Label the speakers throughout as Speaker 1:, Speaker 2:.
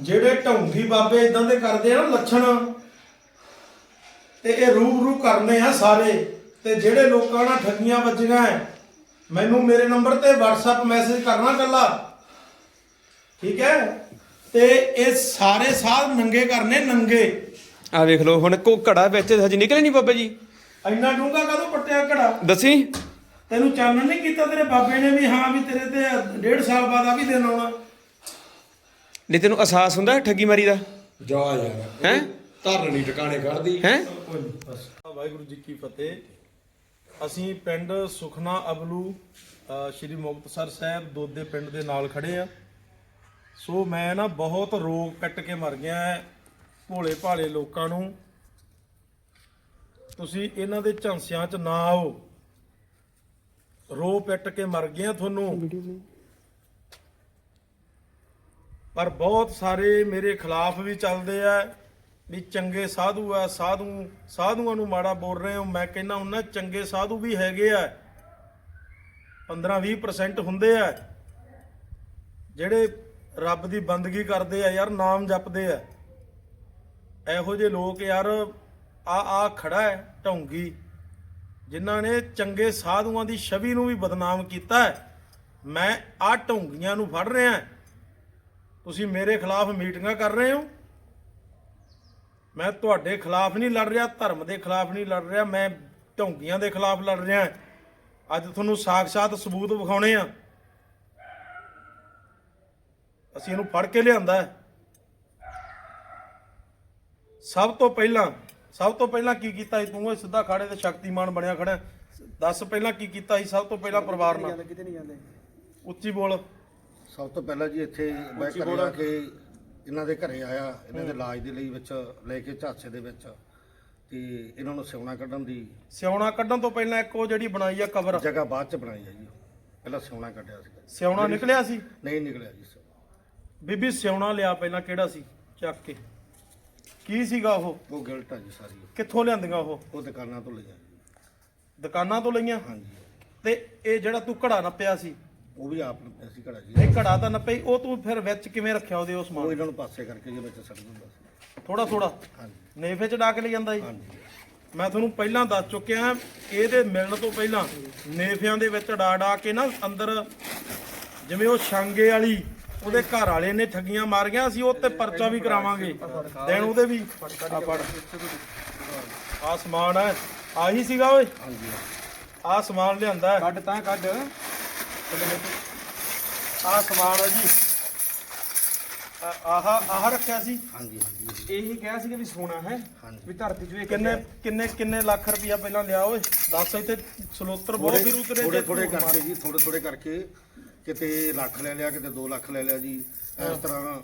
Speaker 1: ਜਿਹੜੇ ਢੌਂਗੀ ਬਾਬੇ ਇਦਾਂ ਦੇ ਕਰਦੇ ਆ ਨਾ ਲੱਛਣ ਤੇ ਇਹ ਰੂਬਰੂ ਕਰਨੇ ਆ ਸਾਰੇ ਤੇ ਜਿਹੜੇ ਲੋਕਾਂ ਨਾਲ ਠੱਗੀਆਂ ਵੱਜੀਆਂ ਐ ਮੈਨੂੰ ਮੇਰੇ ਨੰਬਰ ਤੇ WhatsApp ਮੈਸੇਜ ਕਰਨਾ ਕੱਲਾ। ਠੀਕ ਹੈ ਤੇ ਇਹ ਸਾਰੇ ਸਾਧ ਨੰਗੇ ਕਰਨੇ ਨੰਗੇ।
Speaker 2: ਆ ਵੇਖ ਲਓ ਹੁਣ ਕੋ ਘੜਾ ਵਿੱਚ ਹਜੇ ਨਿਕਲੇ ਨਹੀਂ ਬਾਬਾ ਜੀ।
Speaker 1: ਇੰਨਾ ਡੂੰਘਾ ਕਦੋਂ ਪੱਟਿਆ ਘੜਾ?
Speaker 2: ਦੱਸੀ।
Speaker 1: ਤੈਨੂੰ ਚਾਨਣ ਨਹੀਂ ਕੀਤਾ ਤੇਰੇ ਬਾਬੇ ਨੇ ਵੀ ਹਾਂ ਵੀ ਤੇਰੇ ਤੇ ਡੇਢ ਸਾਲ ਬਾਅਦ ਆ ਵੀ ਦਿਨ ਆਉਣਾ।
Speaker 2: ਨਹੀਂ ਤੈਨੂੰ ਅਹਿਸਾਸ ਹੁੰਦਾ ਠੱਗੀ ਮਾਰੀ ਦਾ?
Speaker 3: ਜਾ ਯਾਰ।
Speaker 2: ਹੈ?
Speaker 3: ਧਰਨ ਨਹੀਂ ਟਿਕਾਣੇ ਕੱਢਦੀ।
Speaker 2: ਹੈ?
Speaker 1: ਵਾਹਿਗੁਰੂ ਜੀ ਕੀ ਫਤਿਹ। ਅਸੀਂ ਪਿੰਡ ਸੁਖਨਾ ਅਬਲੂ ਸ਼੍ਰੀ ਮੁਕਤਸਰ ਸਾਹਿਬ ਦੋਦੇ ਪਿੰਡ ਦੇ ਨਾਲ ਖੜੇ ਆ। ਸੋ ਮੈਂ ਨਾ ਬਹੁਤ ਰੋਗ ਕੱਟ ਕੇ ਮਰ ਗਿਆ ਭੋਲੇ ਭਾਲੇ ਲੋਕਾਂ ਨੂੰ। ਤੁਸੀਂ ਇਹਨਾਂ ਦੇ ਝਾਂਸਿਆਂ 'ਚ ਨਾ ਆਓ। ਰੋ ਪਿੱਟ ਕੇ ਮਰ ਗਿਆ ਤੁਹਾਨੂੰ। ਪਰ ਬਹੁਤ ਸਾਰੇ ਮੇਰੇ ਖਿਲਾਫ ਵੀ ਚੱਲਦੇ ਆ, ਵੀ ਚੰਗੇ ਸਾਧੂ ਆ, ਸਾਧੂ, ਸਾਧੂਆਂ ਨੂੰ ਮਾੜਾ ਬੋਲ ਰਹੇ ਹੋ, ਮੈਂ ਕਹਿੰਦਾ ਉਹਨਾਂ ਚੰਗੇ ਸਾਧੂ ਵੀ ਹੈਗੇ ਆ। 15-20% ਹੁੰਦੇ ਆ। ਜਿਹੜੇ ਰੱਬ ਦੀ ਬੰਦਗੀ ਕਰਦੇ ਆ ਯਾਰ, ਨਾਮ ਜਪਦੇ ਆ। ਇਹੋ ਜਿਹੇ ਲੋਕ ਯਾਰ, ਆ ਆ ਖੜਾ ਹੈ ਢੌਂਗੀ, ਜਿਨ੍ਹਾਂ ਨੇ ਚੰਗੇ ਸਾਧੂਆਂ ਦੀ ਛਵੀ ਨੂੰ ਵੀ ਬਦਨਾਮ ਕੀਤਾ ਮੈਂ ਆ ਢੌਂਗੀਆਂ ਨੂੰ ਫੜ ਰਿਹਾ ਤੁਸੀਂ ਮੇਰੇ ਖਿਲਾਫ ਮੀਟਿੰਗਾਂ ਕਰ ਰਹੇ ਹੋ? ਮੈਂ ਤੁਹਾਡੇ ਖਿਲਾਫ ਨਹੀਂ ਲੜ ਰਿਹਾ ਧਰਮ ਦੇ ਖਿਲਾਫ ਨਹੀਂ ਲੜ ਰਿਹਾ ਮੈਂ ਢੌਂਗੀਆਂ ਦੇ ਖਿਲਾਫ ਲੜ ਰਿਹਾ। ਅੱਜ ਤੁਹਾਨੂੰ ਸਾਖ-ਸਾਤ ਸਬੂਤ ਵਿਖਾਉਣੇ ਆ। ਅਸੀਂ ਇਹਨੂੰ ਫੜ ਕੇ ਲਿਆਂਦਾ ਸਭ ਤੋਂ ਪਹਿਲਾਂ ਸਭ ਤੋਂ ਪਹਿਲਾਂ ਕੀ ਕੀਤਾ ਸੀ? ਤੂੰ ਇਹ ਸਿੱਧਾ ਖਾੜੇ ਤੇ ਸ਼ਕਤੀਮਾਨ ਬਣਿਆ ਖੜਾ। ਦੱਸ ਪਹਿਲਾਂ ਕੀ ਕੀਤਾ ਸੀ? ਸਭ ਤੋਂ ਪਹਿਲਾਂ ਪਰਿਵਾਰ ਨਾਲ।
Speaker 4: ਕਿਤੇ ਨਹੀਂ ਜਾਂਦੇ।
Speaker 1: ਉੱਚੀ ਬੋਲ।
Speaker 5: ਸਭ ਤੋਂ ਪਹਿਲਾਂ ਜੀ ਇੱਥੇ ਮੈਂ ਘਰੇ ਆ ਕੇ ਇਹਨਾਂ ਦੇ ਘਰੇ ਆਇਆ ਇਹਨਾਂ ਦੇ ਇਲਾਜ ਦੇ ਲਈ ਵਿੱਚ ਲੈ ਕੇ ਝਾਂਸੇ ਦੇ ਵਿੱਚ ਤੇ ਇਹਨਾਂ ਨੂੰ ਸਿਉਣਾ ਕੱਢਣ ਦੀ
Speaker 1: ਸਿਉਣਾ ਕੱਢਣ ਤੋਂ ਪਹਿਲਾਂ ਇੱਕ ਉਹ ਜਿਹੜੀ ਬਣਾਈ ਆ ਕਬਰ।
Speaker 5: ਜਗ੍ਹਾ ਬਾਅਦ ਚ ਬਣਾਈ ਹੈ ਜੀ ਪਹਿਲਾਂ ਸਿਉਣਾ ਕੱਢਿਆ ਸੀ
Speaker 1: ਸਿਉਣਾ ਨਿਕਲਿਆ ਸੀ?
Speaker 5: ਨਹੀਂ ਨਿਕਲਿਆ ਜੀ ਸਿਉਣਾ।
Speaker 1: ਬੀਬੀ ਸਿਉਣਾ ਲਿਆ ਪਹਿਲਾਂ ਕਿਹੜਾ ਸੀ? ਚੱਕ ਕੇ। ਕੀ ਸੀਗਾ ਉਹ?
Speaker 5: ਉਹ ਗਿਲਟ ਆ ਜੀ ਸਾਰੀ
Speaker 1: ਕਿੱਥੋਂ ਲਿਆਂਦੀਆਂ ਉਹ?
Speaker 5: ਉਹ ਦੁਕਾਨਾਂ ਤੋਂ ਜੀ।
Speaker 1: ਦੁਕਾਨਾਂ ਤੋਂ ਲਈਆਂ?
Speaker 5: ਹਾਂਜੀ।
Speaker 1: ਤੇ ਇਹ ਜਿਹੜਾ ਤੂੰ ਘੜਾ ਨੱਪਿਆ ਸੀ
Speaker 5: ਉਹ ਵੀ ਆਪ ਨੂੰ ਅਸੀਂ ਘੜਾ ਜੀ।
Speaker 1: ਇਹ ਘੜਾ ਤਾਂ ਨੱਪਈ ਉਹ ਤੂੰ ਫਿਰ ਵਿੱਚ ਕਿਵੇਂ ਰੱਖਿਆ ਉਹਦੇ ਉਸ
Speaker 5: ਉਹ
Speaker 1: ਸਮਾਨ
Speaker 5: ਇਹਨਾਂ ਨੂੰ ਪਾਸੇ ਕਰਕੇ ਜੀ ਵਿੱਚ ਸੜ ਦਿੰਦਾ ਸੀ।
Speaker 1: ਥੋੜਾ ਥੋੜਾ
Speaker 5: ਹਾਂਜੀ।
Speaker 1: ਨੇਫੇ ਚ ਡਾਕ ਲਈ ਜਾਂਦਾ ਸੀ
Speaker 5: ਹਾਂਜੀ।
Speaker 1: ਮੈਂ ਤੁਹਾਨੂੰ ਪਹਿਲਾਂ ਦੱਸ ਚੁੱਕਿਆ ਇਹਦੇ ਮਿਲਣ ਤੋਂ ਪਹਿਲਾਂ ਨੇਫਿਆਂ ਦੇ ਵਿੱਚ ਡਾ ਡਾ ਕੇ ਨਾ ਅੰਦਰ ਜਿਵੇਂ ਉਹ ਛਾਂਗੇ ਵਾਲੀ ਉਹਦੇ ਘਰ ਵਾਲੇ ਨੇ ਠੱਗੀਆਂ ਮਾਰੀਆਂ ਅਸੀਂ ਉਹ ਤੇ ਪਰਚਾ ਵੀ ਕਰਾਵਾਂਗੇ। ਦੇਣ ਉਹਦੇ ਵੀ। ਆ ਫੜ। ਆ ਸਮਾਨ ਹੈ। ਆਹੀ ਸੀਗਾ ਓਏ।
Speaker 5: ਹਾਂਜੀ।
Speaker 1: ਆ ਸਮਾਨ ਲਿਆਂਦਾ ਹੈ।
Speaker 4: ਕੱਢ ਤਾਂ ਕੱਢ।
Speaker 1: ਆ ਸਮਾਨ ਹੈ ਜੀ। ਆ- ਆਹ ਆਹ ਰੱਖਿਆ ਸੀ।
Speaker 5: ਹਾਂਜੀ ਹਾਂਜੀ।
Speaker 4: ਇਹੀ ਕਿਹਾ ਸੀ ਕਿ ਵੀ ਸੋਨਾ ਹੈ
Speaker 5: ਹਾਂਜੀ।
Speaker 4: ਵੀ ਧਰਤੀ 'ਚ
Speaker 1: ਕਿੰਨੇ ਕਿੰਨੇ ਕਿੰਨੇ ਲੱਖ ਰੁਪਇਆ ਪਹਿਲਾਂ ਲਿਆ ਓਏ? ਦੱਸ ਇੱਥੇ ਸਲੋਤਰ ਬਹੁਤ ਫਿਰ ਉਤਰੇ
Speaker 5: ਥੋੜੇ
Speaker 1: ਜੇ
Speaker 5: ਥੋੜੇ ਕਰਕੇ ਜੀ ਥੋੜੇ ਥੋੜੇ ਕਰਕੇ ਕਿਤੇ ਲੱਖ ਲੈ ਲਿਆ ਕਿਤੇ 2 ਲੱਖ ਲੈ ਲਿਆ ਜੀ। ਇਸ ਤਰ੍ਹਾਂ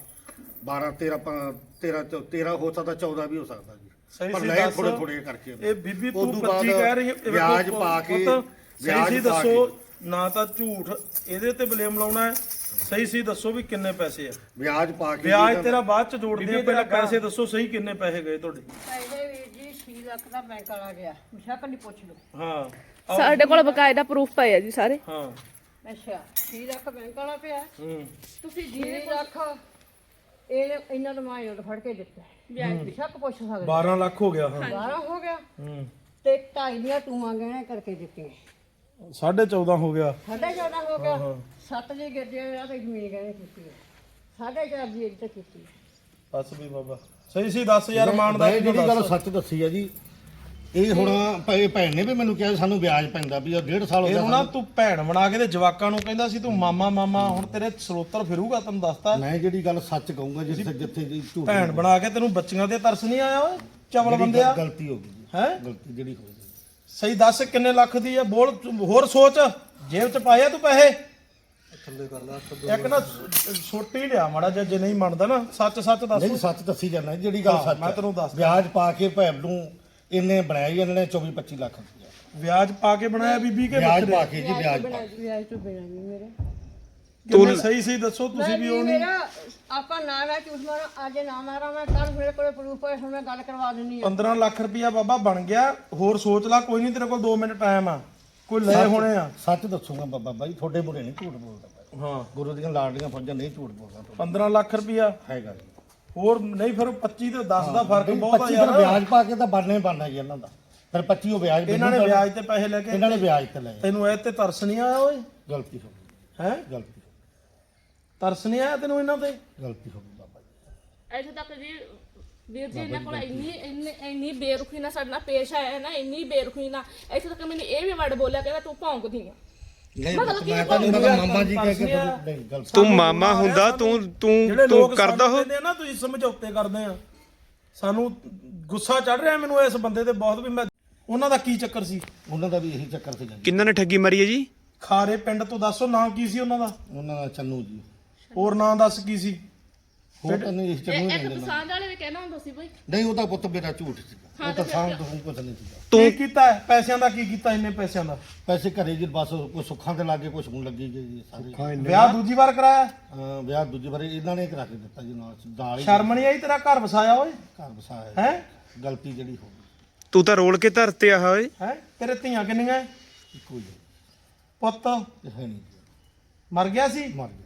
Speaker 5: 12 13 13 13 ਹੋ ਸਕਦਾ 14 ਵੀ ਹੋ ਸਕਦਾ ਜੀ। ਪਰ
Speaker 1: ਸੀ
Speaker 5: ਲੈ
Speaker 1: ਦੱਸ।
Speaker 5: ਥੋੜੇ ਥੋੜੇ ਕਰਕੇ।
Speaker 1: ਇਹ ਬੀਬੀ ਤੂੰ
Speaker 5: ਉਦੋਂ
Speaker 1: 25
Speaker 5: ਬਾਅਦ
Speaker 1: ਕਹਿ ਰਹੀ ਹੈ ਇਹ
Speaker 5: ਵਿਆਜ ਪਾ ਕੇ
Speaker 1: ਪੁੱਤ, ਸਹੀ
Speaker 5: ਵਿਆਜ
Speaker 1: ਸੀ
Speaker 5: ਪਾ
Speaker 1: ਦੱਸੋ।
Speaker 5: ਕੇ
Speaker 1: ਨਾ ਤਾਂ ਝੂਠ ਇਹਦੇ ਤੇ ਬਲੇਮ ਲਾਉਣਾ ਹੈ। ਸਹੀ ਸੀ ਦੱਸੋ ਵੀ ਕਿੰਨੇ ਪੈਸੇ ਆ।
Speaker 5: ਵਿਆਜ ਪਾ ਕੇ
Speaker 1: ਵਿਆਜ ਤੇਰਾ ਬਾਅਦ ਚ ਜੋੜਦੇ ਆ ਪਹਿਲਾਂ ਪੈਸੇ ਦੱਸੋ ਸਹੀ ਕਿੰਨੇ ਪੈਸੇ ਗਏ ਤੁਹਾਡੇ।
Speaker 6: ਪਹਿਲੇ ਵੀਰ ਜੀ 6 ਲੱਖ ਦਾ ਬੈਂਕ ਵਾਲਾ ਗਿਆ। ਮੁਸ਼ਕ ਨਹੀਂ ਪੁੱਛ ਲਓ।
Speaker 1: ਹਾਂ। ਆਓ।
Speaker 7: ਸਾਡੇ ਕੋਲ ਬਕਾਇਦਾ ਪ੍ਰੂਫ ਪਏ ਆ ਜੀ ਸਾਰੇ।
Speaker 1: ਹਾਂ।
Speaker 6: ਅੱਛਾ 6 ਲੱਖ ਬੈਂਕ ਵਾਲਾ ਪਿਆ।
Speaker 1: ਹੂੰ।
Speaker 6: ਤੁਸੀਂ 6 ਲੱਖ ਇਹ ਇਹਨਾਂ ਨੂੰ ਮੈਂ ਉਹ ਫੜ ਕੇ ਦਿੱਤਾ। ਵਿਆਜ ਮੁਸ਼ਕ ਪੁੱਛ ਸਕਦੇ
Speaker 1: 12 ਲੱਖ ਹੋ ਗਿਆ ਹਾਂ।
Speaker 6: 12 ਹੋ ਗਿਆ।
Speaker 1: ਹੂੰ।
Speaker 6: ਤੇ ਢਾਈ ਦੀਆਂ ਟੂਆਂ ਗਹਿਣੇ ਕਰਕੇ ਦਿੱਤੀਆਂ।
Speaker 1: 14.5 ਹੋ ਗਿਆ।
Speaker 6: ਸਾਢੇ 14 ਹੋ ਗਿਆ। ਸੱਤ ਜੀ ਗਿਰਦੇ ਆ ਤੇ ਜ਼ਮੀਨ ਗਹਿਣੇ ਕੀਤੀ ਹੈ। ਸਾਢੇ ਚਾਰ ਦੀ ਇੱਕ ਤੇ ਕੀਤੀ ਹੈ।
Speaker 1: ਬਸ ਵੀ ਬਾਬਾ। ਸਹੀ ਸੀ 10000 ਮਾਨ ਦਾ
Speaker 5: ਜਿਹੜੀ ਗੱਲ ਸੱਚ ਦੱਸੀ ਆ ਜੀ ਇਹ ਹੁਣ ਭਾਈ ਭੈਣ ਨੇ ਵੀ ਮੈਨੂੰ ਕਿਹਾ ਸਾਨੂੰ ਵਿਆਜ ਪੈਂਦਾ ਵੀ ਉਹ ਡੇਢ ਸਾਲ ਹੋ
Speaker 1: ਨਾ
Speaker 5: ਗਿਆ
Speaker 1: ਤੂੰ ਭੈਣ ਬਣਾ ਕੇ ਤੇ ਜਵਾਕਾਂ ਨੂੰ ਕਹਿੰਦਾ ਸੀ ਤੂੰ ਮਾਮਾ ਮਾਮਾ ਹੁਣ ਤੇਰੇ ਸਰੋਤਰ ਫਿਰੂਗਾ ਤੈਨੂੰ ਦੱਸਤਾ।
Speaker 5: ਮੈਂ ਜਿਹੜੀ ਗੱਲ ਸੱਚ ਕਹੂੰਗਾ ਜਿੱਥੇ ਜਿੱਥੇ ਜੀ ਝੂਠ
Speaker 1: ਭੈਣ ਬਣਾ ਕੇ ਤੈਨੂੰ ਬੱਚੀਆਂ ਤੇ ਤਰਸ ਨਹੀਂ ਆਇਆ ਓਏ ਚਵਲ
Speaker 5: ਜਿਹੜੀ
Speaker 1: ਬੰਦਿਆ
Speaker 5: ਗਲਤੀ ਹੋ ਗਈ ਜੀ।
Speaker 1: ਹੈ?
Speaker 5: ਗਲਤੀ ਜਿਹੜੀ ਹੋ ਗਈ।
Speaker 1: ਸਹੀ ਦੱਸ ਕਿੰਨੇ ਲੱਖ ਦੀ ਆ? ਬੋਲ ਤੂੰ ਹੋਰ ਸੋਚ। ਜੇਬ ਚ ਪਾਇਆ ਤੂੰ ਪੈਸੇ? ਇੱਕ ਨਾ ਛੋਟੀ ਲਿਆ ਮਾੜਾ ਜਿਹਾ ਜੇ ਨਹੀਂ ਮੰਨਦਾ ਨਾ ਸੱਚ ਸੱਚ ਦੱਸ।
Speaker 5: ਨਹੀਂ ਸੱਚ ਦੱਸੀ ਜਾਂਦਾ ਜਿਹੜੀ ਗੱਲ
Speaker 1: ਹਾਂ,
Speaker 5: ਸੱਚ
Speaker 1: ਮੈਂ। ਤੈਨੂੰ ਦੱਸਦਾ।
Speaker 5: ਵਿਆਜ ਪਾ ਕੇ ਭੈਣ ਨੂੰ ਇਹਨੇ ਬਣਾਇਆ ਇਹਨਾਂ ਨੇ 24 25 ਲੱਖ ਰੁਪਇਆ।
Speaker 1: ਵਿਆਜ ਪਾ ਕੇ ਬਣਾਇਆ ਬੀਬੀ ਕੇ
Speaker 5: ਵਿਆਜ ਪਾ ਕੇ ਜੀ ਵਿਆਜ ਪਾ
Speaker 6: ਵਿਆਜ ਵਿਆਜ ਤੋਂ ਬਿਨਾਂ ਨਹੀਂ ਮੇਰੇ।
Speaker 1: ਕਿੰਨੇ ਸਹੀ ਸਹੀ ਦੱਸੋ ਤੁਸੀਂ ਵੀ ਉਹ ਨਹੀਂ
Speaker 6: ਮੇਰਾ ਆਪਾਂ ਨਾ ਮੈਂ ਝੂਠ ਮਾਰਾਂ ਅੱਜ ਨਾ ਮਾਰਾਂ ਮੈਂ ਕੱਲ ਮੇਰੇ ਕੋਲੇ ਪ੍ਰੂਫ ਹੋਏ ਹੁਣ ਮੈਂ ਗੱਲ ਕਰਵਾ ਦਿੰਨੀ ਆ
Speaker 1: 15 ਲੱਖ ਰੁਪਇਆ ਬਾਬਾ ਬਣ ਗਿਆ ਹੋਰ ਸੋਚ ਲੈ ਕੋਈ ਨਹੀਂ ਤੇਰੇ ਕੋਲ 2 ਮਿੰਟ ਟਾਈਮ ਆ। ਕੋਈ ਲੈ ਹੋਣੇ ਆ।
Speaker 5: ਸੱਚ ਦੱਸੂਗਾ ਬਾਬਾ ਬਾਈ ਤੁਹਾਡੇ ਮੁਰੇ ਨਹੀਂ ਝੂਠ ਬੋਲਦਾ।
Speaker 1: ਹਾਂ।
Speaker 5: ਗੁਰੂ ਦੀਆਂ ਲਾਡਲੀਆਂ ਫੌਜਾਂ ਨਹੀਂ ਝੂਠ ਬੋਲਦਾ ਤੁਹਾਡਾ।
Speaker 1: 15 ਲੱਖ ਰੁਪਇਆ।
Speaker 5: ਹੈਗਾ ਜੀ।
Speaker 1: ਹੋਰ ਨਹੀਂ ਫਿਰ 25 ਤੇ 10 ਦਾ ਫ਼ਰਕ ਬਹੁਤ ਆ
Speaker 5: 25
Speaker 1: ਯਾਰ।
Speaker 5: ਦਾ ਵਿਆਜ ਪਾ ਕੇ ਤਾਂ ਬਣਨਾ ਹੀ ਬਣਨਾ ਜੀ ਇਹਨਾਂ ਦਾ। ਫਿਰ 25 ਉਹ ਵਿਆਜ
Speaker 1: ਇਹਨਾਂ ਨੇ ਵਿਆਜ ਤੇ ਪੈਸੇ ਲੈ ਕੇ
Speaker 5: ਇਹਨਾਂ ਨੇ ਵਿਆਜ ਤੇ ਲਏ
Speaker 1: ਤੈਨੂੰ ਇਹ ਤੇ ਤਰਸ ਨਹੀਂ ਆਇਆ ਓਏ।
Speaker 5: ਗਲਤੀ ਹੋ ਗਈ।
Speaker 1: ਹੈ?
Speaker 5: ਗਲਤੀ।
Speaker 1: ਤਰਸ ਨਹੀਂ ਆਇਆ ਤੈਨੂੰ ਇਹਨਾਂ ਤੇ?
Speaker 5: ਗਲਤੀ ਹੋ ਗਈ ਬਾਬਾ ਜੀ।
Speaker 7: ਇੱਥੇ ਤੱਕ ਜੀ ਵੀਰ ਜੀ ਇਹਨਾਂ ਕੋਲ ਇੰਨੀ ਇੰਨੀ ਇੰਨੀ ਬੇਰੁਖੀ ਨਾਲ ਸਾਡੇ ਨਾਲ ਪੇਸ਼ ਆਇਆ ਹੈ ਨਾ ਇੰਨੀ ਬੇਰੁਖੀ ਨਾਲ। ਇੱਥੇ ਤੱਕ ਮੈਨੂੰ ਇਹ ਵੀ ਵਰਡ ਬੋਲਿਆ ਕਹਿੰਦਾ ਤੂੰ ਭੌਂਕਦੀ ਆ।
Speaker 5: ਨਹੀਂ
Speaker 7: ਮਤਲਬ ਕਿ
Speaker 5: ਮੈਂ ਤਾਂ ਮਾਮਾ ਜੀ ਕਹਿ ਕੇ ਤੁਹਾਨੂੰ- ਨਹੀਂ ਗਲਤੀ
Speaker 2: ਤੂੰ ਮਾਮਾ ਹੁੰਦਾ ਤੂੰ
Speaker 1: ਜਿਹੜੇ
Speaker 2: ਤੂੰ ਤੂੰ ਕਰਦਾ
Speaker 1: ਸਾਨੂੰ
Speaker 2: ਹੋ
Speaker 1: ਕਹਿੰਦੇ ਆ ਨਾ ਤੁਸੀਂ ਸਮਝੌਤੇ ਕਰਦੇ ਆ। ਸਾਨੂੰ ਗੁੱਸਾ ਚੜ ਰਿਹਾ ਮੈਨੂੰ ਇਸ ਬੰਦੇ ਤੇ ਬਹੁਤ ਵੀ ਮੈਂ ਉਹਨਾਂ ਦਾ ਕੀ ਚੱਕਰ ਸੀ?
Speaker 5: ਉਹਨਾਂ ਦਾ ਵੀ ਇਹੀ ਚੱਕਰ ਸੀ ਜੀ।
Speaker 2: ਕਿੰਨਾਂ ਨੇ ਠੱਗੀ ਮਾਰੀ ਹੈ ਜੀ?
Speaker 1: ਖਾਰੇ ਪਿੰਡ ਤੋਂ ਦੱਸੋ ਨਾਂ ਕੀ ਸੀ ਉਹਨਾਂ ਦਾ?
Speaker 5: ਉਹਨਾਂ ਦਾ ਚੰਨੂ ਜੀ।
Speaker 1: ਹੋਰ ਨਾਂ ਦੱਸ ਕੀ ਸੀ?
Speaker 5: ਹੋਰ ਤਾਂ ਨਹੀਂ ਇਸ ਚੰਨੂ
Speaker 7: ਇਹ ਇੱਕ ਪਸੰਦ ਵਾਲੇ ਵੀ ਕਹਿਣਾ ਹੁੰਦਾ ਸੀ ਬਈ।
Speaker 5: ਨਹੀਂ ਉਹਦਾ ਪੁੱਤ ਮੇਰਾ ਝੂਠ ਸੀਗਾ। ਉਹ ਤਾਂ ਸਾਂਭ ਤੋਂ ਕੁਝ ਨਹੀਂ ਸੀਗਾ।
Speaker 1: ਕੀ ਕੀਤਾ? ਹੈ? ਪੈਸਿਆਂ ਦਾ ਕੀ ਕੀਤਾ? ਇੰਨੇ ਪੈਸਿਆਂ ਦਾ?
Speaker 5: ਪੈਸੇ ਘਰੇ ਜੀ ਬਸ ਕੋਈ ਸੁੱਖਾਂ ਤੇ ਲੱਗੇ ਕੁਝ ਹੁਣ ਲੱਗੀ ਗਈ ਜੀ ਸਾਰੇ।
Speaker 1: ਵਿਆਹ ਦੂਜੀ ਵਾਰ ਕਰਾਇਆ?
Speaker 5: ਅਹ ਵਿਆਹ ਦੂਜੀ ਵਾਰੀ ਇਹਨਾਂ ਨੇ ਕਰਾ ਕੇ ਦਿੱਤਾ ਜੀ ਨਾਲ ਨਾਲ ਹੀ।
Speaker 1: ਸ਼ਰਮ ਨਹੀਂ ਆਈ ਤੇਰਾ? ਘਰ ਵਸਾਇਆ ਓਏ?
Speaker 5: ਘਰ ਵਸਾਇਆ।
Speaker 1: ਹੈ?
Speaker 5: ਗਲਤੀ ਜਿਹੜੀ ਹੋ ਗਈ।
Speaker 2: ਤੂੰ ਤਾਂ ਰੋਲ ਕੇ ਧਰਤੇ ਆ ਓਏ
Speaker 1: ਹੈ? ਤੇਰੇ ਧੀਆਂ ਕਿੰਨੀਆਂ
Speaker 5: ਇੱਕੋ ਹੀ ਹੈ।
Speaker 1: ਪੁੱਤ।
Speaker 5: ਇਹ ਹੈ ਨਹੀਂ। ਜੀ,
Speaker 1: ਮਰ ਗਿਆ ਸੀ?
Speaker 5: ਮਰ ਗਿਆ।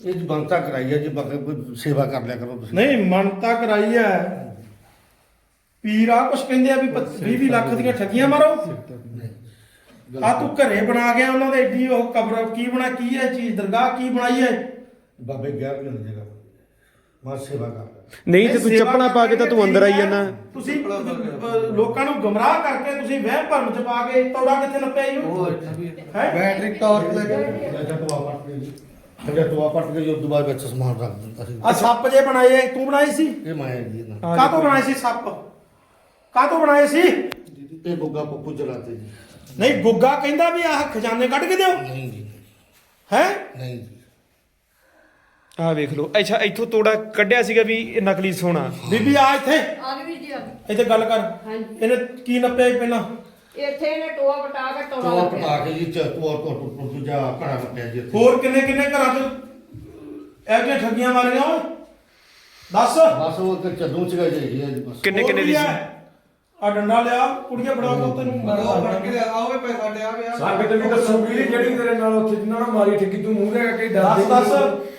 Speaker 5: ਇਹ ਜੀ ਬੰਤਾ ਕਰਾਈ ਹੈ ਜੀ ਬਾਕੀ ਕੋਈ ਸੇਵਾ ਕਰ ਲਿਆ ਕਰੋ ਤੁਸੀਂ।
Speaker 1: ਨਹੀਂ ਮੰਨਤਾ ਕਰਾਈ ਐ ਪੀਰ ਆ ਕੁਛ ਕਹਿੰਦੇ ਆ ਵੀ 20 ਲੱਖ ਦੀਆਂ ਠੱਗੀਆਂ ਮਾਰੋ। ਆ ਤੂੰ ਘਰੇ ਬਣਾ ਗਿਆ ਉਹਨਾਂ ਦੇ ਏਡੀ ਉਹ ਕਬਰ ਕੀ ਬਣਾ ਕੀ ਹੈ ਚੀਜ਼ ਦਰਗਾਹ ਕੀ ਬਣਾਈ ਹੈ?
Speaker 5: ਬਾਬੇ ਗਿਆ ਵੀ ਨਹੀਂ ਜਗ੍ਹਾ। ਮੈਂ ਸੇਵਾ ਕਰ।
Speaker 2: ਨਹੀਂ ਤੇ ਤੂੰ
Speaker 1: ਸੇਵਾ
Speaker 2: ਚੱਪਣਾ ਪਾ ਕੇ ਤਾਂ ਤੂੰ ਅੰਦਰ ਆਈ ਜਾਣਾ
Speaker 1: ਤੁਸੀਂ ਅਹ, ਲੋਕਾਂ ਨੂੰ ਗਮਰਾਹ ਕਰਕੇ ਤੁਸੀਂ ਵਹਿਮ ਭਰਮ ਚ ਪਾ ਕੇ ਤੌੜਾ ਕਿੱਥੇ ਨੱਪਿਆ ਹੀ। ਹੈ?
Speaker 5: ਬੈਟਰੀ ਟਾਰਚ ਲੈ ਕੇ। ਜਾਂ ਟੋਆ ਪੱਟ ਕੇ। ਜੀ ਜਾਂ ਟੋਆ ਪੱਟ ਕੇ ਜੀ ਉਸ ਤੋਂ ਬਾਅਦ ਵਿੱਚ ਸਮਾਨ ਰੱਖ ਦਿੰਦਾ ਸੀ।
Speaker 1: ਆ ਸੱਪ ਜੇ ਬਣਾਏ ਤੂੰ ਬਣਾਈ ਸੀ?
Speaker 5: ਇਹ ਮਾਇਆ ਜੀ ਇਹਨਾਂ
Speaker 1: ਕਾਹਤੋਂ ਬਣਾਏ ਸੀ ਸੱਪ? ਕਾਹਤੋਂ ਬਣਾਏ ਸੀ?
Speaker 5: ਇਹ ਗੁੱਗਾ ਪੱਪੂ ਚਲਾਤੇ ਜੀ।
Speaker 1: ਨਹੀਂ ਗੁੱਗਾ ਕਹਿੰਦਾ ਵੀ ਆਹ ਖਜ਼ਾਨੇ ਕੱਢ ਕੇ ਦਿਓ।
Speaker 5: ਨਹੀਂ ਜੀ।
Speaker 1: ਹੈ?
Speaker 5: ਨਹੀਂ ਜੀ।
Speaker 2: ਆਹ ਵੇਖ ਲਓ ਅੱਛਾ ਇੱਥੋਂ ਤੋੜਾ ਕੱਢਿਆ ਸੀਗਾ ਵੀ ਇਹ ਨਕਲੀ ਸੋਨਾ।
Speaker 1: ਬੀਬੀ ਆ ਇੱਥੇ।
Speaker 6: ਆ ਗਈ ਜੀ ਆ।
Speaker 1: ਇੱਥੇ ਗੱਲ ਕਰ।
Speaker 6: ਹਾਂਜੀ।
Speaker 1: ਇਹਨੇ ਕੀ ਨੱਪਿਆ ਪਹਿਲਾਂ?
Speaker 6: ਇੱਥੇ ਇਹਨੇ ਟੋਆ ਪਟਾ ਕੇ ਟੋਆ ਲੱਭਿਆ।
Speaker 5: ਪਟਾ ਕੇ ਜੀ ਚ ਟੋਆ ਟੋਆ ਟੋਆ ਦੂਜਾ ਘੜਾ ਕੱਟਿਆ ਜੀ ਇੱਥੇ।
Speaker 1: ਹੋਰ ਕਿੰਨੇ ਕਿੰਨੇ ਘਰਾਂ 'ਚ ਇਹੋ ਜਿਹੀਆਂ ਠੱਗੀਆਂ ਮਾਰੀਆਂ ਓਏ? ਦੱਸ।
Speaker 5: ਬਸ ਉਹ ਤੇ ਚੱਦੂ ਚ ਗਏ ਜੀ ਇਹ ਬਸ।
Speaker 2: ਕਿੰਨੇ ਕਿੰਨੇ ਦੀ ਸੀ?
Speaker 1: ਆ? ਡੰਡਾ ਲਿਆ ਕੁੜੀਆਂ ਫੜਾ ਕੇ ਤੈਨੂੰ
Speaker 3: ਸਾਡੇ ਤੇ ਵੀ ਦੱਸੂਗੀ ਜਿਹੜੀ ਤੇਰੇ ਨਾਲ ਉੱਥੇ ਜਿੰਨਾਂ ਨਾਲ ਮਾਰੀ ਠੱਗੀ ਤੂੰ ਮੂੰਹ ਦੇ ਕੇ
Speaker 1: ਦੱਸ ਦੱਸ।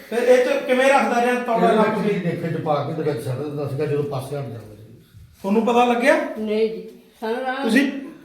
Speaker 1: ਫਿਰ ਇਹ ਚ ਕਿਵੇਂ ਰੱਖਦਾ ਰਿਹਾ ਤੌੜਾ ਲੱਗ ਕੇ
Speaker 5: ਦੇਖੇ ਚ ਪਾ ਕੇ ਤੇ ਵਿੱਚ ਛੱਡ ਦਿੰਦਾ ਸੀਗਾ ਜਦੋਂ ਪਾਸੇ ਹਟ ਜਾਂਦਾ ਸੀ।
Speaker 1: ਤੁਹਾਨੂੰ ਪਤਾ ਲੱਗਿਆ?
Speaker 6: ਨਹੀਂ ਜੀ ਸਾਨੂੰ ਨਾ
Speaker 1: ਤੁਸੀਂ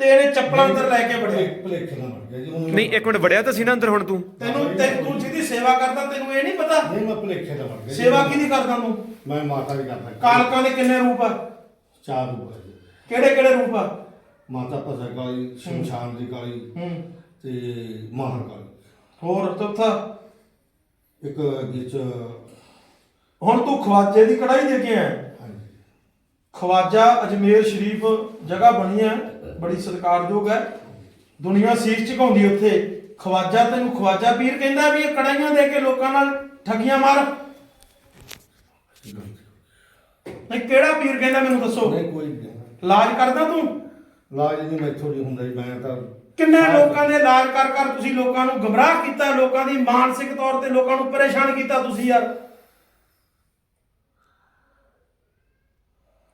Speaker 1: ਤੇ ਇਹਨੇ ਚੱਪਲਾਂ ਅੰਦਰ ਲੈ ਕੇ ਵੜਿਆ।
Speaker 5: ਭਲੇਖੇ ਨਾਲ ਗਿਆ ਜੀ ਉਹਨੂੰ
Speaker 2: ਨਹੀਂ ਇੱਕ ਮਿੰਟ ਵੜਿਆ ਤਾਂ ਸੀ ਨਾ ਅੰਦਰ ਹੁਣ ਤੂੰ?
Speaker 1: ਤੈਨੂੰ ਤੇ ਤੂੰ ਜਿਹਦੀ ਸੇਵਾ ਕਰਦਾ ਤੈਨੂੰ ਇਹ ਨਹੀਂ ਪਤਾ?
Speaker 5: ਨਹੀਂ ਮੈਂ ਭਲੇਖੇ ਨਾਲ ਮਰ ਗਿਆ ਜੀ।
Speaker 1: ਸੇਵਾ ਕਿਹਦੀ ਕਰਦਾ ਤੂੰ?
Speaker 5: ਮੈਂ ਮਾਤਾ ਦੀ ਕਰਦਾ।
Speaker 1: ਕਾਲਕਾਂ ਦੇ ਕਿੰਨੇ ਰੂਪ ਆ?
Speaker 5: ਚਾਰ ਰੂਪ ਹੈ ਜੀ।
Speaker 1: ਕਿਹੜੇ ਕਿਹੜੇ ਰੂਪ ਆ?
Speaker 5: ਮਾਤਾ ਭਸਰ ਕਾਲੀ ਸ਼ਮਸ਼ਾਨ ਦੀ ਕਾਲੀ
Speaker 1: ਹੂੰ।
Speaker 5: ਤੇ ਮਾਹਰ ਕਾਲੀ।
Speaker 1: ਹੋਰ ਚੌਥਾ
Speaker 5: ਇੱਕ ਵਿੱਚ
Speaker 1: ਹੁਣ ਤੂੰ ਖਵਾਜੇ ਦੀ ਕੜਾਈ ਦੇ ਕੇ ਆਇਆ। ਖਵਾਜਾ ਅਜਮੇਰ ਸ਼ਰੀਫ ਜਗ੍ਹਾ ਬਣੀ ਹੈ ਬੜੀ ਸਤਿਕਾਰਯੋਗ ਹੈ। ਦੁਨੀਆ ਸੀਸ ਝੁਕਾਉਂਦੀ ਉੱਥੇ। ਖਵਾਜਾ ਤੈਨੂੰ ਖਵਾਜਾ ਪੀਰ ਕਹਿੰਦਾ ਵੀ ਇਹ ਕੜਾਈਆਂ ਦੇ ਕੇ ਲੋਕਾਂ ਨਾਲ ਠੱਗੀਆਂ ਮਾਰ। ਨਹੀਂ ਕਿਹੜਾ ਪੀਰ ਕਹਿੰਦਾ ਮੈਨੂੰ ਦੱਸੋ?
Speaker 5: ਨਹੀਂ ਕੋਈ ਨਹੀਂ
Speaker 1: ਇਲਾਜ ਕਰਦਾ ਤੂੰ?
Speaker 5: ਲਾਜ ਨਹੀਂ ਮੈਥੋਂ ਨਹੀਂ ਹੁੰਦਾ ਜੀ ਮੈਂ ਤਾਂ
Speaker 1: ਕਿੰਨੇ ਲੋਕਾਂ ਦੇ ਇਲਾਜ ਕਰ ਕਰ ਤੁਸੀਂ ਲੋਕਾਂ ਨੂੰ ਗਮਰਾਹ ਕੀਤਾ ਲੋਕਾਂ ਦੀ ਮਾਨਸਿਕ ਤੌਰ ਤੇ ਲੋਕਾਂ ਨੂੰ ਪਰੇਸ਼ਾਨ ਕੀਤਾ ਤੁਸੀਂ ਯਾਰ।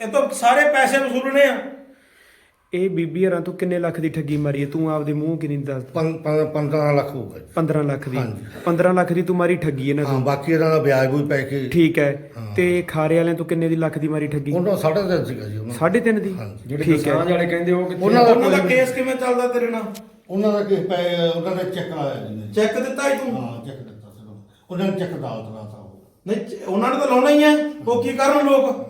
Speaker 1: ਇਹ ਤੋਂ ਸਾਰੇ ਪੈਸੇ ਵਸੂਲਣੇ ਆ।
Speaker 2: ਇਹ ਬੀਬੀ ਹਰਾਂ ਤੂੰ ਕਿੰਨੇ ਲੱਖ ਦੀ ਠੱਗੀ ਮਾਰੀ ਹੈ? ਤੂੰ ਆਪਦੇ ਮੂੰਹ ਕਿੰਨੀ ਦੱਸ
Speaker 5: 15 ਲੱਖ ਹੋਊਗਾ ਜੀ।
Speaker 2: 15 ਲੱਖ ਦੀ।
Speaker 5: ਹਾਂਜੀ।
Speaker 2: 15 ਲੱਖ ਦੀ ਤੂੰ ਮਾਰੀ ਠੱਗੀ ਇਹਨਾਂ
Speaker 5: ਹਾਂ
Speaker 2: ਤੋਂ
Speaker 5: ਬਾਕੀ ਇਹਨਾਂ ਦਾ ਵਿਆਜ ਵੀ ਪੈ ਕੇ
Speaker 2: ਠੀਕ ਹੈ। ਤੇ ਖਾਰੇ ਵਾਲਿਆਂ ਤੋਂ ਕਿੰਨੇ ਦੀ ਲੱਖ ਦੀ ਮਾਰੀ ਠੱਗੀ?
Speaker 5: ਉਹਨਾਂ ਦਾ ਸਾਢੇ ਤਿੰਨ ਸੀਗਾ ਜੀ ਉਹਨਾਂ ਦਾ।
Speaker 2: 3.5 ਦੀ?
Speaker 5: ਹਾਂਜੀ।
Speaker 3: ਜਿਹੜੇ
Speaker 2: ਠੀਕ ਹੈ।
Speaker 3: ਕਿਸਾਨ ਵਾਲੇ ਕਹਿੰਦੇ ਉਹ ਕਿੱਥੇ
Speaker 5: ਉਹਨਾਂ ਦਾ
Speaker 1: ਉਹਨਾਂ ਦਾ
Speaker 5: ਕੋਈ-
Speaker 1: ਕੇਸ ਕਿਵੇਂ ਚੱਲਦਾ ਤੇਰੇ ਨਾਲ?
Speaker 5: ਉਹਨਾਂ ਦਾ ਕਿਸ ਪੈ ਉਹਨਾਂ ਦਾ ਚੈੱਕ ਆਇਆ ਜੀ ਨੇ।
Speaker 1: ਚੈੱਕ ਦਿੱਤਾ ਹੀ ਤੂੰ?
Speaker 5: ਹਾਂ ਚੈੱਕ ਦਿੱਤਾ ਸੀ ਉਹਨਾਂ ਨੂੰ। ਉਹਨਾਂ ਨੇ ਚੈੱਕ ਅਦਾਲਤ ਲਾਤਾ ਉਹ
Speaker 1: ਨਹੀਂ ਚ- ਉਹਨਾਂ ਨੇ ਤਾਂ ਲਾਉਣਾ ਹੀ ਹੈ। ਉਹ ਕੀ ਕਰਨ ਲੋਕ?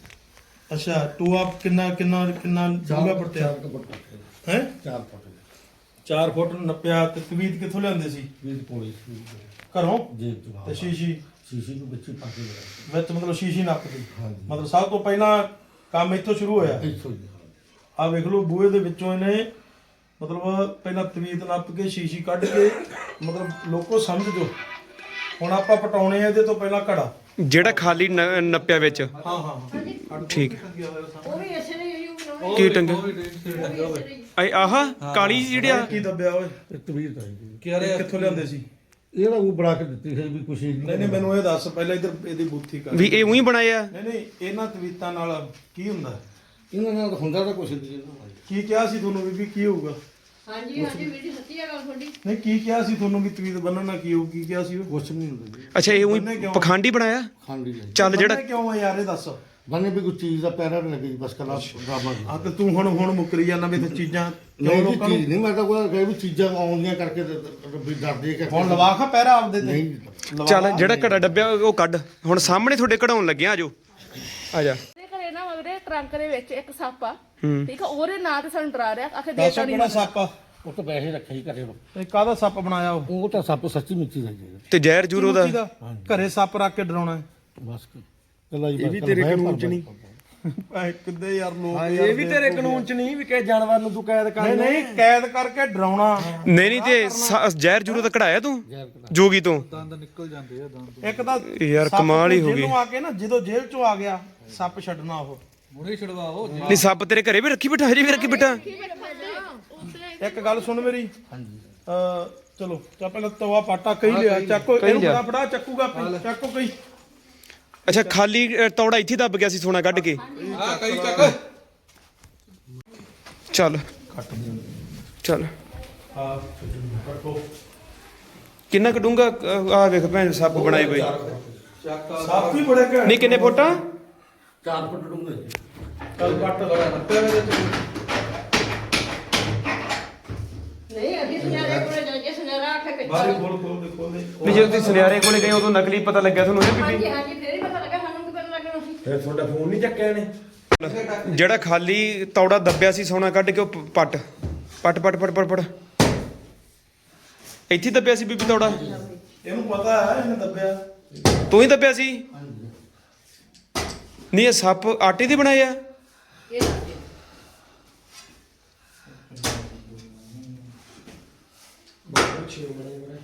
Speaker 1: ਅੱਛਾ ਟੂਆ ਕਿੰਨਾ ਕਿੰਨਾ ਕਿੰਨਾ ਡੂੰਘਾ
Speaker 5: ਰੱਖੇ।
Speaker 1: ਹੈ?
Speaker 5: ਚਾਰ ਫੁੱਟ
Speaker 1: 4 ਫੁੱਟ ਨੱਪਿਆ ਤੇ ਤਵੀਤ ਕਿੱਥੋਂ ਲਿਆਂਦੇ ਸੀ?
Speaker 5: ਵੀਹ ਪੋਲੀ
Speaker 1: ਘਰੋਂ?
Speaker 5: ਜੇਬ ਤੋਂ।
Speaker 1: ਸ਼ੀਸ਼ੀ?
Speaker 5: ਸ਼ੀਸ਼ੀ ਨੂੰ ਵਿੱਚ ਹੀ ਪਾ ਕੇ ਲਿਆ
Speaker 1: ਵਿੱਚ ਮਤਲਬ ਸ਼ੀਸ਼ੀ ਨੱਪਦੀ
Speaker 5: ਹਾਂਜੀ।
Speaker 1: ਮਤਲਬ ਸਭ ਤੋਂ ਪਹਿਲਾਂ ਕੰਮ ਇੱਥੋਂ ਸ਼ੁਰੂ ਹੋਇਆ?
Speaker 5: ਇੱਥੋਂ ਹੀ
Speaker 1: ਆ ਵੇਖ ਲਓ ਬੂਹੇ ਦੇ ਵਿੱਚੋਂ ਇਹਨੇ ਮਤਲਬ ਪਹਿਲਾਂ ਤਵੀਤ ਨੱਪ ਕੇ ਸ਼ੀਸ਼ੀ ਕੱਢ ਕੇ ਮਤਲਬ ਲੋਕੋ ਸਮਝ ਜੋ। ਹੁਣ ਆਪਾਂ ਪਟਾਉਣੇ ਆ ਇਹਦੇ ਤੋਂ ਪਹਿਲਾਂ ਘੜਾ।
Speaker 2: ਜਿਹੜਾ ਖਾਲੀ ਨ- ਨੱਪਿਆ ਵਿੱਚ?
Speaker 1: ਹਾਂ ਹਾਂ ਹਾਂ।
Speaker 2: ਠੀਕ।
Speaker 6: ਉਹ ਵੀ ਇਸੇ ਨੇ ਯੂ ਬਣਾਉਣੇ
Speaker 2: ਕੀ ਟੰਗੇ
Speaker 6: ਉਹ ਵੀ ਇਸੇ ਨੇ
Speaker 2: ਆਈ ਆਹ ਕਾਲੀ ਜਿਹੜੀ ਆ।
Speaker 1: ਕੀ ਦੱਬਿਆ ਓਏ?
Speaker 5: ਇਹ ਤਵੀਰ ਤਾਂ ਹੈ
Speaker 1: ਕੀ ਕਿੱਥੋਂ ਲਿਆਂਦੇ ਸੀ?
Speaker 5: ਇਹਦਾ ਉਹ ਬਣਾ ਕੇ ਦਿੱਤੀ ਸੀ ਵੀ ਕੁਛ
Speaker 1: ਨਹੀਂ ਨਹੀਂ ਮੈਨੂੰ ਇਹ ਦੱਸ ਪਹਿਲਾਂ ਇਧਰ ਇਹਦੀ ਬੂਥੀ ਕਰ।
Speaker 2: ਵੀ ਇਹ ਉਹੀ ਬਣਾਏ ਆ?
Speaker 1: ਨਹੀਂ ਨਹੀਂ ਇਹਨਾਂ ਤਵੀਤਾਂ ਨਾਲ ਕੀ ਹੁੰਦਾ?
Speaker 5: ਇਹਨਾਂ ਨਾਲ ਹੁੰਦਾ ਤਾਂ ਕੁਛ ਨਹੀਂ ਇਹਨਾਂ ਨਾਲ।
Speaker 1: ਕੀ ਕਿਹਾ ਸੀ ਤੁਹਾਨੂੰ ਬੀਬੀ ਕੀ ਹੋਊਗਾ?
Speaker 6: ਹਾਂਜੀ ਹਾਂਜੀ ਵੀਡੀ ਸੱਚੀ ਆ ਗੱਲ ਤੁਹਾਡੀ।
Speaker 1: ਨਹੀਂ ਕੀ ਕਿਹਾ ਸੀ ਤੁਹਾਨੂੰ ਵੀ ਤਵੀਤ ਬੰਨਣ ਨਾਲ ਕੀ ਹੋਊ ਕੀ ਕਿਹਾ ਸੀ ਉਹ?
Speaker 5: ਕੁਛ ਨਹੀਂ ਹੁੰਦਾ ਜੀ।
Speaker 2: ਅੱਛਾ ਇਹ
Speaker 1: ਬੰਨੇ
Speaker 2: ਉਹੀ
Speaker 1: ਕਿਉਂ?
Speaker 2: ਪਖੰਡੀ ਬਣਾਇਆ?
Speaker 5: ਖਾਂਡੀ
Speaker 2: ਚੱਲ ਜਿਹੜਾ
Speaker 1: ਕਿਉਂ ਆ ਯਾਰ ਇਹ ਦੱਸ।
Speaker 5: ਬੰਨੇ ਵੀ ਕੋਈ ਚੀਜ਼ ਦਾ ਪੈਰਾ ਨਹੀਂ ਲੱਗੀ ਬਸ ਕਲਾ ਡਰਾਮਾ
Speaker 1: ਆ ਤੇ ਤੂੰ ਹੁਣ ਹੁਣ ਮੁੱਕਰੀ ਜਾਂਦਾ ਵੀ ਤੇ ਚੀਜ਼ਾਂ ਕਿਉਂ
Speaker 5: ਨਹੀਂ
Speaker 1: ਲੋਕਾਂ ਨੂੰ?
Speaker 5: ਚੀਜ਼ ਨਹੀਂ ਮੈਂ ਤਾਂ ਕੋਈ ਕਹੇ ਵੀ ਚੀਜ਼ਾਂ ਆਉਂਦੀਆਂ ਕਰਕੇ ਤੇ- ਤੇ ਵੀ ਡਰਦੇ ਕਰਕੇ।
Speaker 1: ਹੁਣ ਲਵਾ ਖਾ ਪਹਿਰਾ ਆਪਦੇ ਤੇ?
Speaker 5: ਨਹੀਂ।
Speaker 1: ਲਵਾ
Speaker 2: ਚੱਲ। ਜਿਹੜਾ ਘੜਾ ਡੱਬਿਆ ਉਹ ਕੱਢ। ਹੁਣ ਸਾਹਮਣੇ ਤੁਹਾਡੇ ਕਢਾਉਣ ਲੱਗਿਆ ਆਜੋ ਆ ਜਾ।
Speaker 7: ਤੇ ਘਰੇ ਨਾ ਮਗਰੇ ਟਰੰਕ ਦੇ ਵਿੱਚ ਇੱਕ ਸੱਪ ਆ। ਠੀਕ ਆ ਉਹਦੇ ਨਾਂ ਤੇ ਸਾਨੂੰ ਡਰਾ ਰਿਹਾ ਆਖੇ
Speaker 1: ਦੱਸ
Speaker 7: ਦੇਤਾ ਨਹੀਂ
Speaker 1: ਕਿਹੜਾ ਸੱਪ ਆ?
Speaker 5: ਉਹ ਤਾਂ ਪੈਸੇ ਰੱਖੇ ਹੀ ਘਰੇ।
Speaker 1: ਇਹ ਕਾਹਦਾ ਸੱਪ ਬਣਾਇਆ ਉਹ?
Speaker 5: ਉਹ ਤਾਂ ਸੱਪ ਸੱਚੀ ਮਿੱਚੀ ਦਾ ਜੀ
Speaker 2: ਤੇ ਜ਼ਹਿਰ ਜੂਰੋ ਦਾ
Speaker 1: ਮੱਛੀ ਦਾ। ਘਰੇ ਸੱਪ ਰੱਖ ਕੇ ਡਰਾਉਣਾ ਹੈ।
Speaker 5: ਬਸ ਕੱਲਾ ਹੀ
Speaker 3: ਇਹ ਵੀ ਤੇਰੇ ਕਾਨੂੰਨ ਚ ਨਹੀਂ।
Speaker 1: ਐ ਕਿੱਦੇ ਯਾਰ ਲੋਕ
Speaker 3: ਇਹ ਵੀ ਤੇਰੇ ਕਾਨੂੰਨ ਚ ਨਹੀਂ ਵੀ ਕਿਸੇ ਜਾਨਵਰ ਨੂੰ ਤੂੰ ਕੈਦ ਕਰ
Speaker 1: ਨਹੀਂ ਨਹੀਂ ਕੈਦ ਕਰਕੇ ਡਰਾਉਣਾ।
Speaker 2: ਨਹੀਂ ਨਹੀਂ ਤੇ ਸ- ਜ਼ਹਿਰ ਜੂਰੋ ਦਾ ਕਢਾਇਆ ਤੂੰ? ਜੋਗੀ ਤੋਂ?
Speaker 1: ਇੱਕ ਤਾਂ
Speaker 2: ਯਾਰ
Speaker 1: ਸੱਪ
Speaker 2: ਕਮਾਲ ਹੀ ਹੋ ਗਈ।
Speaker 1: ਜੇਲ੍ਹੋਂ ਆ ਕੇ ਨਾ ਜਦੋਂ ਜੇਲ੍ਹ ਚੋਂ ਆ ਗਿਆ ਸੱਪ ਛੱਡਣਾ ਉਹ।
Speaker 2: ਨਹੀਂ ਸੱਪ ਤੇਰੇ ਘਰੇ ਵੀ ਰੱਖੀ ਬਿਠਾ ਹਜੇ ਵੀ ਰੱਖੀ ਬਿਠਾ।
Speaker 1: ਇੱਕ ਗੱਲ ਸੁਣ ਮੇਰੀ। ਹਾਂਜੀ। ਅ ਚਲੋ ਚਾ ਪਹਿਲਾਂ ਤਵਾ ਪਾਟਾ ਕਹੀ ਲਿਆ ਚੱਕੋ ਇਹਨੂੰ। ਫੜਾ ਫੜਾ ਚੱਕੂਗਾ ਆਪੇ, ਚੱਕੋ ਕਈ
Speaker 2: ਅੱਛਾ ਖਾਲੀ ਤੌੜਾ ਇੱਥੇ ਦੱਬ ਗਿਆ ਸੀ ਸੋਨਾ ਕੱਢ ਕੇ। ਚੱਲ। ਚੱਲ।
Speaker 1: ਹਾਂ ਕੱਟੋ।
Speaker 2: ਕਿੰਨਾ ਕਡੂੰਗਾ ਆ ਵੇਖ ਭੈਣ ਸੱਪ ਬਣਾਏ ਬਈ
Speaker 1: ਸੱਪ ਵੀ ਬੜੇ ਘੈਂਟ
Speaker 2: ਨਹੀਂ ਕਿੰਨੇ ਫੋਟਾ
Speaker 5: ਚਾਰ ਫੁੱਟ ਡੂੰਘੇ ਜੀ
Speaker 1: ਚੱਲ ਕੱਟ ਕੱਟਿਆ ਇਹਦੇ ਚ।
Speaker 6: ਨਹੀਂ ਅਸੀਂ ਸੁਨਿਆਰੇ ਕੋਲੇ ਜਾਈਏ ਸੁਨਿਆਰਾ ਆਖੇ ਕਿ
Speaker 1: ਬਾਹਰ ਹੀ ਖੋਲ ਖੋਲ ਦੇ ਖੋਲ ਦੇ।
Speaker 2: ਵੀ ਜਦੋਂ ਤੁਸੀਂ ਸੁਨਿਆਰੇ ਕੋਲੇ ਗਏ ਉਦੋਂ ਨਕਲੀ ਪਤਾ ਲੱਗਿਆ ਤੁਹਾਨੂੰ ਇਹ ਬੀਬੀ।
Speaker 6: ਹਾਂਜੀ ਹਾਂਜੀ ਫੇਰ ਹੀ ਪਤਾ ਲੱਗਾ ਸਾਨੂੰ ਕੀ ਪਤਾ ਲੱਗਣਾ ਸੀ
Speaker 3: ਫਿਰ ਤੁਹਾਡਾ ਫੋਨ ਨਹੀਂ ਚੱਕਿਆ ਨੇ
Speaker 2: ਜਿਹੜਾ ਖਾਲੀ ਤੌੜਾ ਦੱਬਿਆ ਸੀ ਸੋਨਾ ਕੱਢ ਕੇ ਉਹ ਪ- ਪੱਟ। ਪੱਟ ਪੱਟ ਪੱਟ ਪੱਟ ਪੱਟ। ਇੱਥੇ ਹੀ ਦੱਬਿਆ ਸੀ ਬੀਬੀ ਤੌੜਾ।
Speaker 1: ਇਹਨੂੰ ਪਤਾ ਹੈ ਇਹਨੇ ਦੱਬਿਆ।
Speaker 2: ਤੂੰ ਹੀ ਦੱਬਿਆ ਸੀ? ਨਹੀਂ ਇਹ ਸੱਪ ਆਟੇ ਦੇ ਬਣਾਏ ਆ?
Speaker 6: ਇਹ ਦੱਸਦੇ
Speaker 3: ਅੱਛੇ ਬੜੇ ਬੜੇ